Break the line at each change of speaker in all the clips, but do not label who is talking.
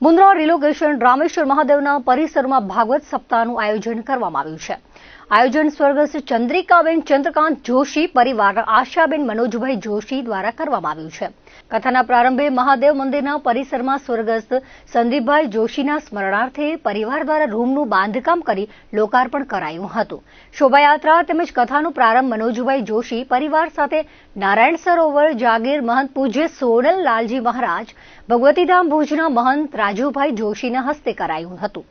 Mundra relocation Rameshwar મહાદેવના પરિસરમાં ભાગવત સપ્તાહનું આયોજન કરવામાં આવ્યું છે. આયોજન સ્વર્ગસ્થ ચંદ્રિકાબેન ચંદ્રકાંત જોશી, પરિવાર આશાબેન મનોજભાઈ જોશી દ્વારા કરવામાં આવ્યું છે. કથાના પ્રારંભે મહાદેવ મંદિરના પરિસરમાં સ્વર્ગસ્થ સંદીપભાઈ જોશીના સ્મરણાર્થે પરિવાર દ્વારા રૂમનું બાંધકામ કરી લોકાર્પણ કરાયું હતું. શોભાયાત્રા તેમજ કથાનો પ્રારંભ મનોજભાઈ જોશી, પરિવાર સાથે નારાયણ સરોવર, જાગીર મહંત પૂજ્ય સોનલ લાલજી મહારાજ, ભગવતીધામ ભુજના મહંત રાજુભાઈ જોશીના હસ્તે કરાયું હતું.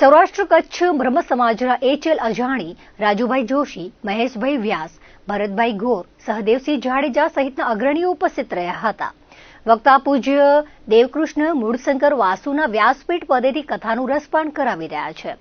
સૌરાષ્ટ્ર કચ્છ બ્રહ્મ સમાજના એચએલ અજાણી રાજુભાઈ જોશી, મહેશભાઈ વ્યાસ, ભરતભાઈ ગોર, સહદેવસિંહ જાડેજા સહિતના અગ્રણીઓ ઉપસ્થિત રહ્યા હતા. વક્તા પૂજ્ય દેવકૃષ્ણ મૂળશંકર વાસુના વ્યાસપીઠ પદેથી કથાનું રસપાન કરાવી રહ્યા છે.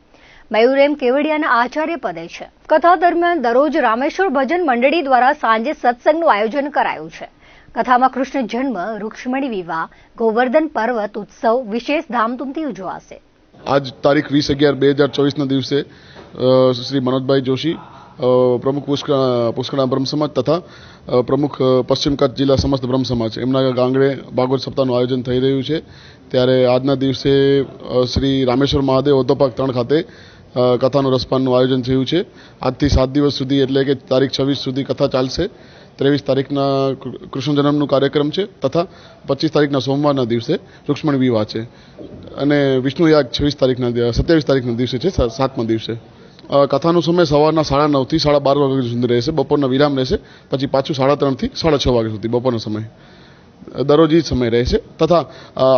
મયુર એમ કેવડિયાના આચાર્ય પદે છે. કથા દરમિયાન દરરોજ રામેશ્વર ભજન મંડળી દ્વારા સાંજે સત્સંગનું આયોજન કરાયું છે. કથામાં કૃષ્ણ જન્મ, રૂક્ષ્મણી વિવાહ, ગોવર્ધન પર્વત ઉત્સવ વિશેષ ધામધૂમથી ઉજવાશે.
આજ તારીખ વીસ અગિયાર બે હજાર ચોવીસના દિવસે શ્રી મનોજભાઈ જોશી પ્રમુખ પુષ્કળ, પુષ્કળા બ્રહ્મ સમાજ તથા પ્રમુખ પશ્ચિમ કચ્છ જિલ્લા સમસ્ત બ્રહ્મ સમાજ, એમના ગાંગડે ભાગવત સપ્તાહનું આયોજન થઈ રહ્યું છે. ત્યારે આજના દિવસે શ્રી રામેશ્વર મહાદેવ ઓદ્યોપાક ત્રણ ખાતે કથાનું રસપાનનું આયોજન થયું છે. આજથી સાત દિવસ સુધી, એટલે કે તારીખ છવ્વીસ સુધી કથા ચાલશે. ત્રેવીસ તારીખના કૃષ્ણ જન્મનું કાર્યક્રમ છે તથા પચીસ તારીખના સોમવારના દિવસે રૂક્ષ્મણ વિવાહ છે. અને વિષ્ણુ યાગ છવ્વીસ તારીખના સત્યાવીસ તારીખના દિવસે છે સાતમા દિવસે. કથાનો સમય સવારના સાડા નવથી સાડા બાર વાગ્યા સુધી રહેશે, બપોરના વિરામ રહેશે, પછી પાછું સાડા ત્રણથી સાડા છ વાગ્યા સુધી બપોરનો સમય. દરરોજ જ સમય રહેશે. તથા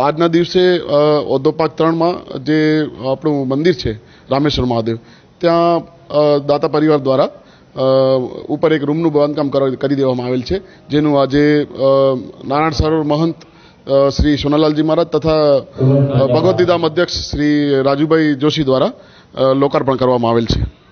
આજના દિવસે ઓદ્યોપાક ત્રણમાં જે આપણું મંદિર છે, રામેશ્વર મહાદેવ, ત્યાં દાતા પરિવાર દ્વારા ઉપર એક રૂમનું બાંધકામ કર- દેવામાં આવેલ છે, જેનું આજે નારાયણ સરોવર મહંત શ્રી સોનાલાલજી મહારાજ તથા ભગવતીધામ અધ્યક્ષ શ્રી રાજુભાઈ જોશી દ્વારા લોકાર્પણ કરવામાં આવેલ છે.